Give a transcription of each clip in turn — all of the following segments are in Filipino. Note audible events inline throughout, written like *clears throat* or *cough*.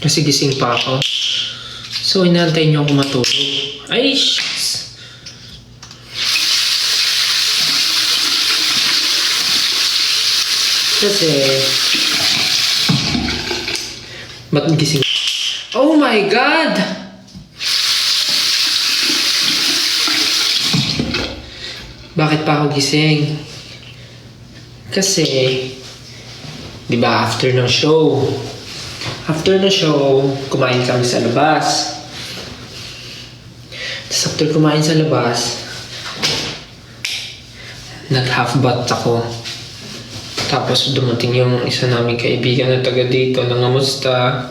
Kasi gising pa ako. So, inaantay niyo ako matulog. Ay, shucks. Kasi, ba't gising? Oh my God! Bakit pa ako gising? Kasi, di ba after ng show, after ng show, kumain kami sa labas. Tapos after kumain sa labas, nag-half bath ako. Tapos dumating yung isa naming kaibigan na taga dito, nangamusta.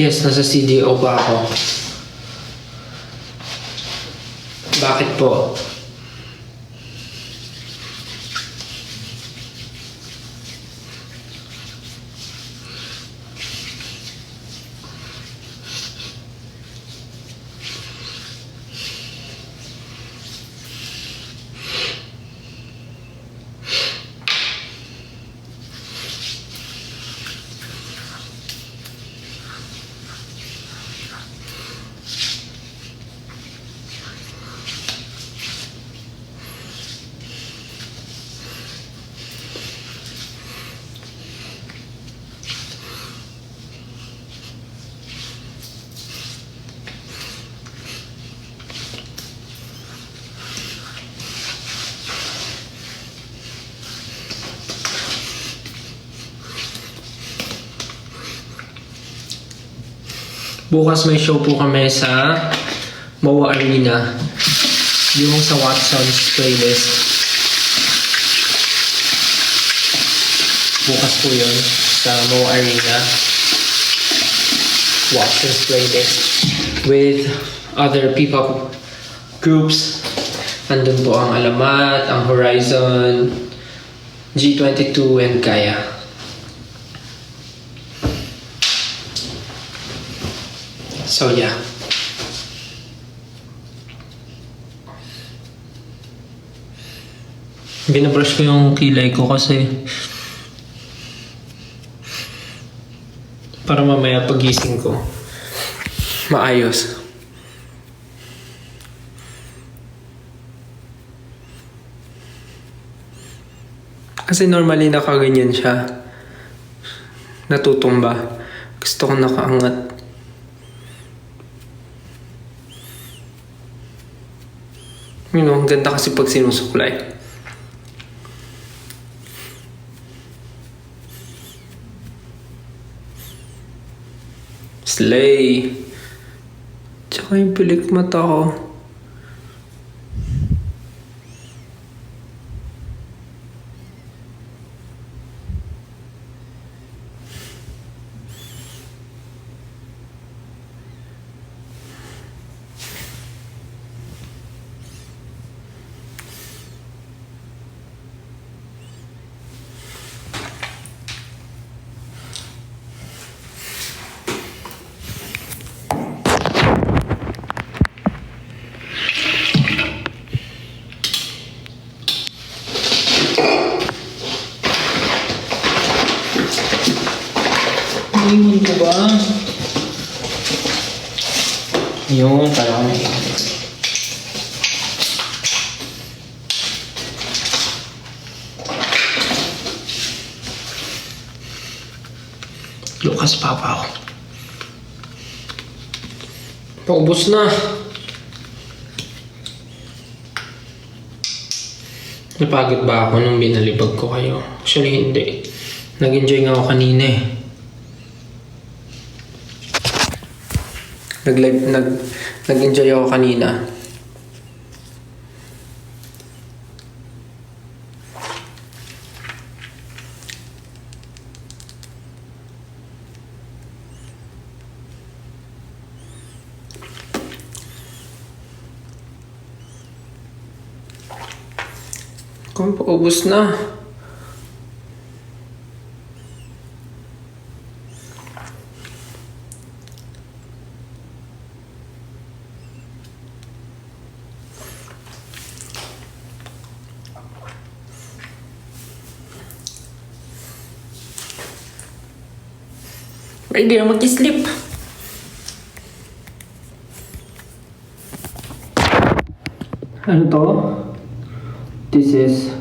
Yes, nasa CDO pa ako. Bakit po? Bukas may show po kami sa Moa Arena. Yung sa Watson's playlist. Bukas po yun sa Moa Arena. Watson's playlist. With other P-pop groups. Andun po ang Alamat, ang Horizon, G22, and Kaya. So yeah. Binabrush ko yung kilay ko kasi para mamaya pagising ko maayos. Kasi normally nakaganyan siya. Natutumba. Gusto ko nakaangat. You know, ang ganda kasi pag sinusuklay. Slay. Tsaka yung pilik mata ko. Iwan ko ba? Yun, pala ko may Lucas Papaw. Paubos na. Napagod ba ako nung binalibag ko kayo? Actually, hindi. Nag-enjoy nga ako kanina eh. Nag, nag, nag-enjoy ako kanina. Kung paubos na. Ready na mag-sleep. Ano to? This is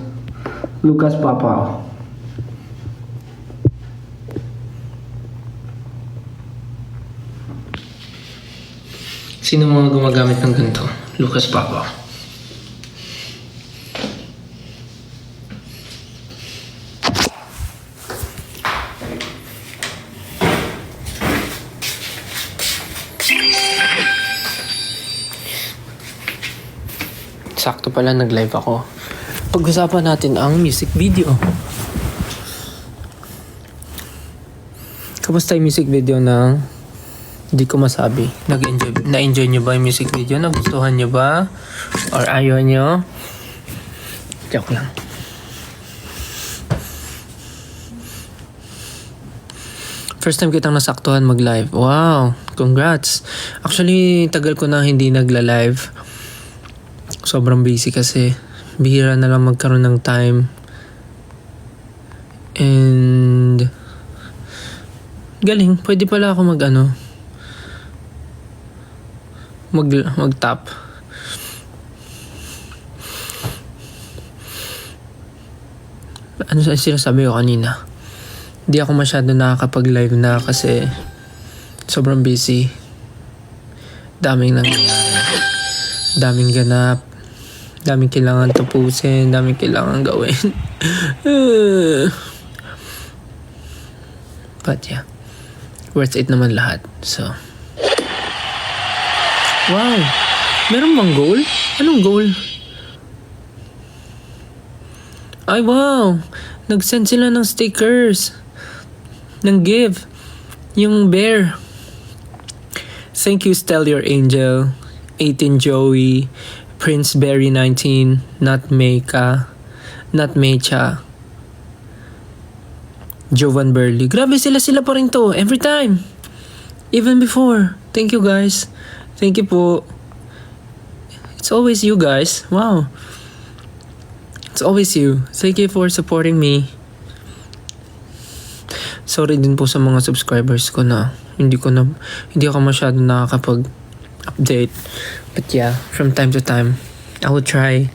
Lucas Papa. Sino mga gumagamit ng ganito? Lucas Papa. Sakto pala nag-live ako. Pag-usapan natin ang music video. Kamusta yung music video ng hindi ko masabi. Nag-enjoy, na-enjoy nyo ba yung music video? Nagustuhan nyo ba? Or ayaw nyo? Joke lang. First time kitang nasaktuhan mag-live. Wow! Congrats! Actually, tagal ko na hindi nagla-live. Sobrang busy kasi. Bihira na lang magkaroon ng time. And... Galing. Pwede pala ako mag ano. Mag, mag-tap. Ano sa sinasabi ko kanina? Hindi ako masyado nakakapag-live na kasi sobrang busy. Daming nangyayari. Daming ganap. Daming kailangan tapusin. Daming kailangan gawin. *laughs* But yeah. Worth it naman lahat. So. Wow! Meron bang goal? Anong goal? Ay, wow! Nag-send sila ng stickers. Ng give. Yung bear. Thank you, Stellar Angel. 18 Joey. Prince Berry 19. Not Meika. Not Mecha. Jovan Burley. Grabe sila sila pa rin to. Every time. Even before. Thank you guys. Thank you po. It's always you guys. Wow. It's always you. Thank you for supporting me. Sorry din po sa mga subscribers ko na hindi ko na hindi ako masyado nakakapag update. But yeah, from time to time, I will try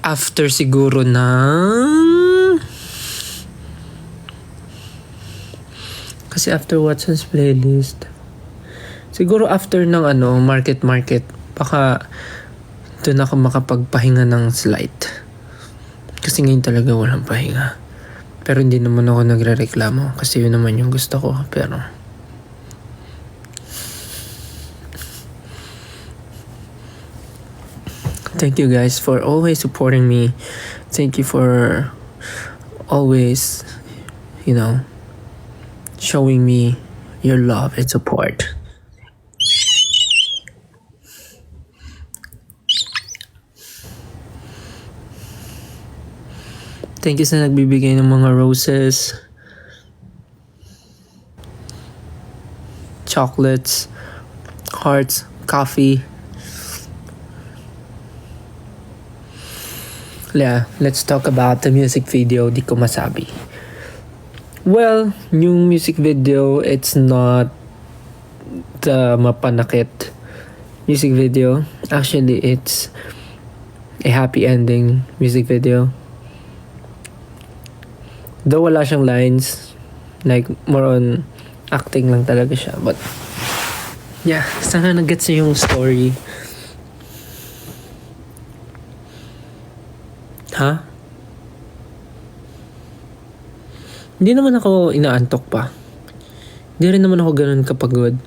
after siguro na kasi after Watson's playlist siguro after ng ano market market baka doon ako makapagpahinga ng slight. Kasi ngayon talaga walang pahinga. Pero hindi naman ako nagre-reklamo kasi yun naman yung gusto ko pero Thank you guys for always supporting me. Thank you for always, you know, showing me your love and support. Thank you sa nagbibigay ng mga roses, chocolates, hearts, coffee. Yeah, let's talk about the music video, di ko masabi. Well, yung music video, it's not the mapanakit music video. Actually, it's a happy ending music video. Though wala siyang lines, like more on acting lang talaga siya. But yeah, sana nag-gets yung story. Ha? Hindi naman ako inaantok pa. Hindi rin naman ako ganun kapagod.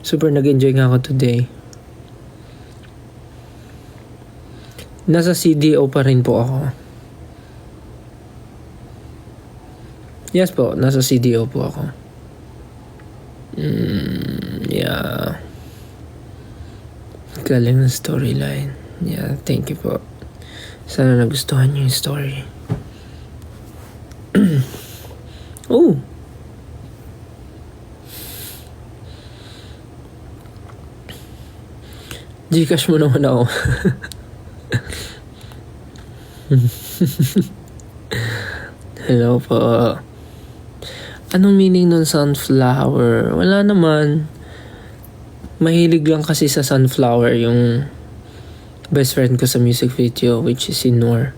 Super nag-enjoy nga ako today. Nasa CDO pa rin po ako. Yes po, nasa CDO po ako. Mm, yeah. Galing ng storyline. Yeah, thank you po. Sana nagustuhan niyo yung story. *clears throat* oh! Gcash mo naman ako. *laughs* Hello po. Anong meaning nun sunflower? Wala naman. Mahilig lang kasi sa sunflower yung best friend ko sa music video which is si Noor.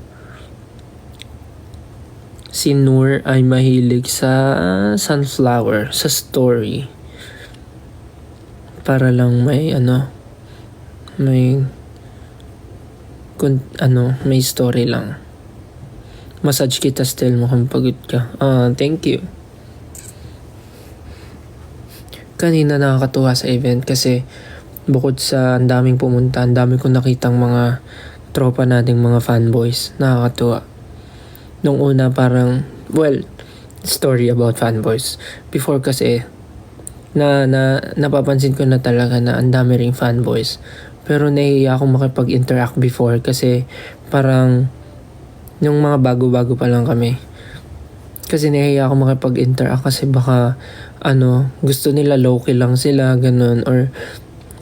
Si Noor ay mahilig sa sunflower, sa story. Para lang may ano, may kun, ano, may story lang. Massage kita still mukhang pagod ka. Ah, thank you. Kanina nakakatuwa sa event kasi bukod sa ang daming pumunta, ang dami kong nakitang mga tropa nating mga fanboys. Nakakatuwa. Nung una parang, well, story about fanboys. Before kasi, na, na napapansin ko na talaga na ang dami ring fanboys. Pero nahihiya akong makipag-interact before kasi parang yung mga bago-bago pa lang kami. Kasi nahihiya ako makipag-interact kasi baka ano, gusto nila low-key lang sila, ganun. Or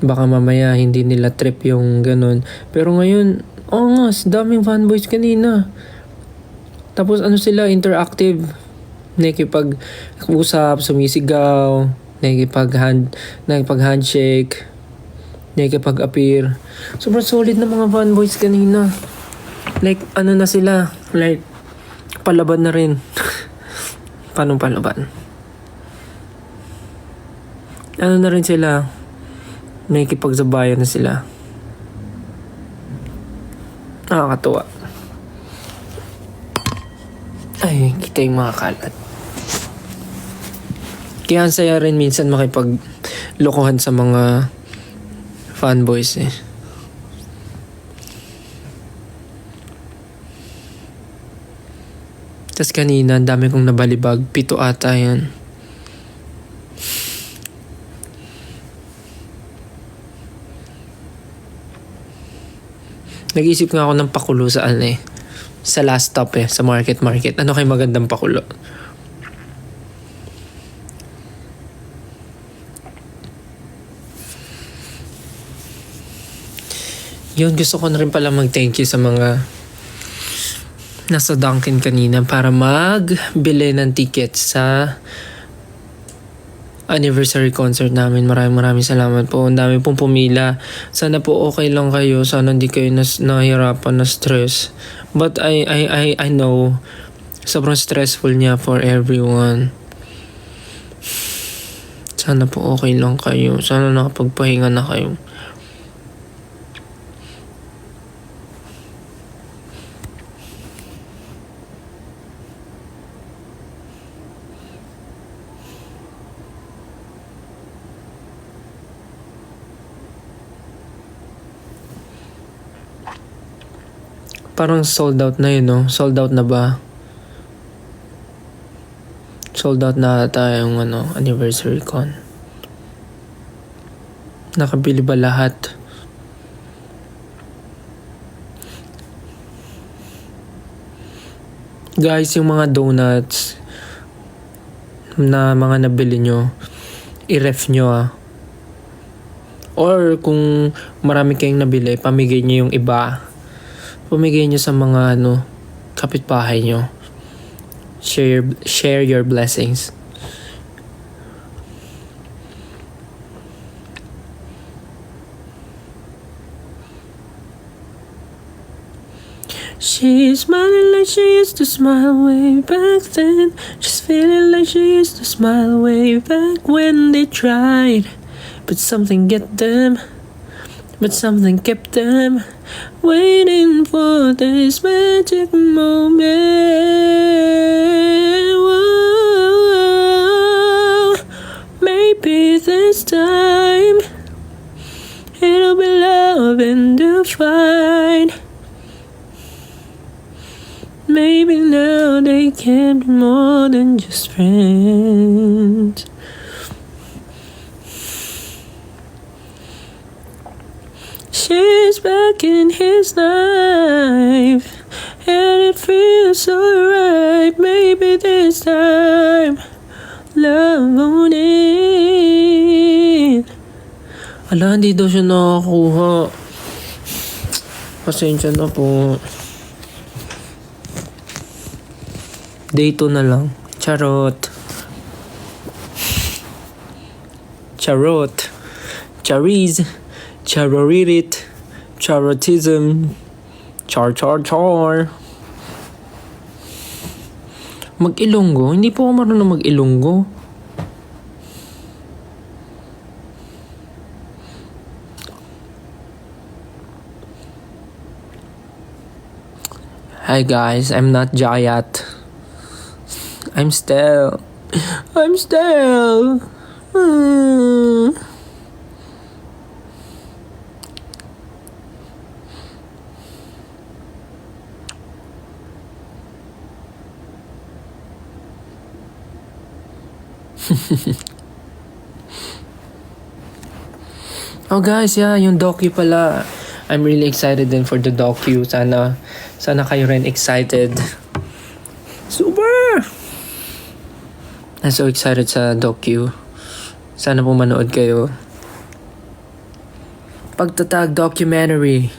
baka mamaya hindi nila trip yung ganun. Pero ngayon, oo nga, daming fanboys kanina. Tapos ano sila, interactive. Nakikipag-usap, sumisigaw, nakikipag-hand, nakikipag-handshake, nakikipag-appear. Sobrang solid na mga fanboys kanina. Like, ano na sila, like, palaban na rin. *laughs* Paano palaban? Ano na rin sila, nakikipagsabayan na sila. Nakakatuwa. Ay, kita yung mga kalat. Kaya ang saya rin minsan makipaglokohan sa mga fanboys eh. Tapos kanina, ang dami kong nabalibag. Pito ata yan. Nag-isip nga ako ng pakulo sa ano eh. Sa last stop eh, sa market market. Ano kay magandang pakulo? Yun, gusto ko na rin pala mag-thank you sa mga nasa Dunkin kanina para magbili ng tickets sa anniversary concert namin. Maraming maraming salamat po. Ang dami pong pumila. Sana po okay lang kayo. Sana hindi kayo nas nahihirapan na stress. But I, I, I, I know sobrang stressful niya for everyone. Sana po okay lang kayo. Sana nakapagpahinga na kayo. Parang sold out na yun, no? Sold out na ba? Sold out na ata yung ano, anniversary con. Nakabili ba lahat? Guys, yung mga donuts na mga nabili nyo, i-ref nyo ah. Or kung marami kayong nabili, pamigay nyo yung iba pumigay nyo sa mga ano, kapitbahay nyo. Share, share your blessings. She's smiling like she used to smile way back then. She's feeling like she used to smile way back when they tried. But something get them. But something kept them waiting for this magic moment. Whoa, maybe this time it'll be love and divine. Maybe now they can be more than just friends. She's back in his life, and it feels so right. Maybe this time, love on it. Ala, hindi daw siya nakakuha. Pasensya na po. Day 2 na lang. Charot. charot, chariz, charoririt, charotism, char char char. Mag-ilonggo? Hindi po ako marunong mag-ilonggo. Hi guys, I'm not Jayat. I'm still. *laughs* I'm still. Hmm. *laughs* Oh guys, yeah, yung docu pala. I'm really excited din for the docu. Sana, sana kayo rin excited. Super! I'm so excited sa docu. Sana po manood kayo. Pagtatag documentary.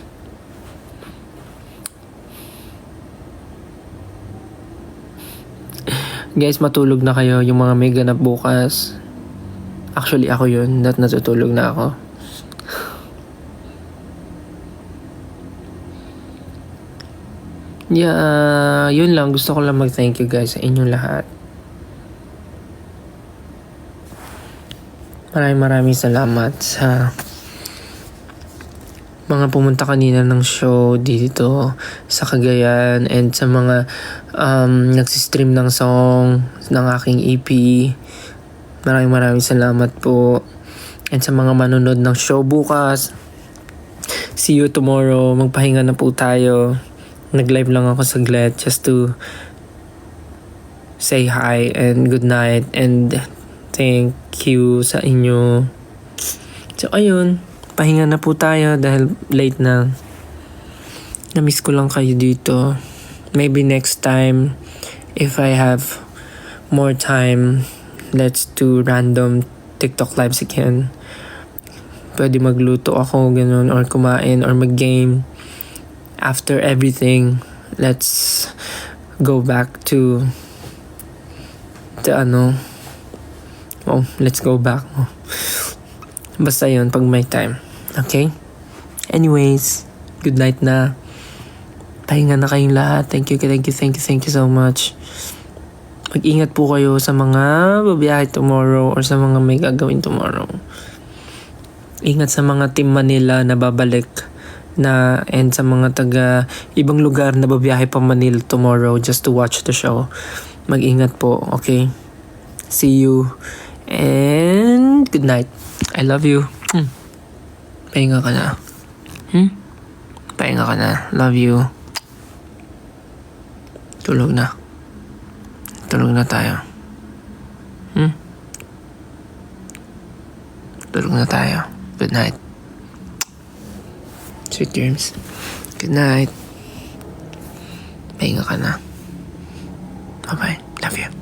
Guys, matulog na kayo yung mga may ganap bukas. Actually, ako yun. Nat natutulog na ako. Yeah, yun lang. Gusto ko lang mag-thank you guys sa inyong lahat. Maraming maraming salamat sa mga pumunta kanina ng show dito sa Cagayan and sa mga um, nagsistream ng song ng aking EP. Maraming maraming salamat po. And sa mga manonood ng show bukas, see you tomorrow. Magpahinga na po tayo. Nag-live lang ako saglit just to say hi and good night and thank you sa inyo. So ayun, pahinga na po tayo dahil late na. Namiss ko lang kayo dito. Maybe next time, if I have more time, let's do random TikTok lives again. Pwede magluto ako, ganun, or kumain, or mag-game. After everything, let's go back to to ano, oh, let's go back. Basta yun, pag may time. Okay? Anyways, good night na. Pahinga na kayong lahat. Thank you, thank you, thank you, thank you so much. Mag-ingat po kayo sa mga babiyahe tomorrow or sa mga may gagawin tomorrow. Ingat sa mga Team Manila na babalik na and sa mga taga ibang lugar na babiyahe pa Manila tomorrow just to watch the show. Mag-ingat po, okay? See you and good night. I love you. Hmm. Pahinga ka na. Hmm? Pahinga ka na. Love you. Tulog na. Tulog na tayo. Hmm? Tulog na tayo. Good night. Sweet dreams. Good night. Pahinga ka na. Bye-bye.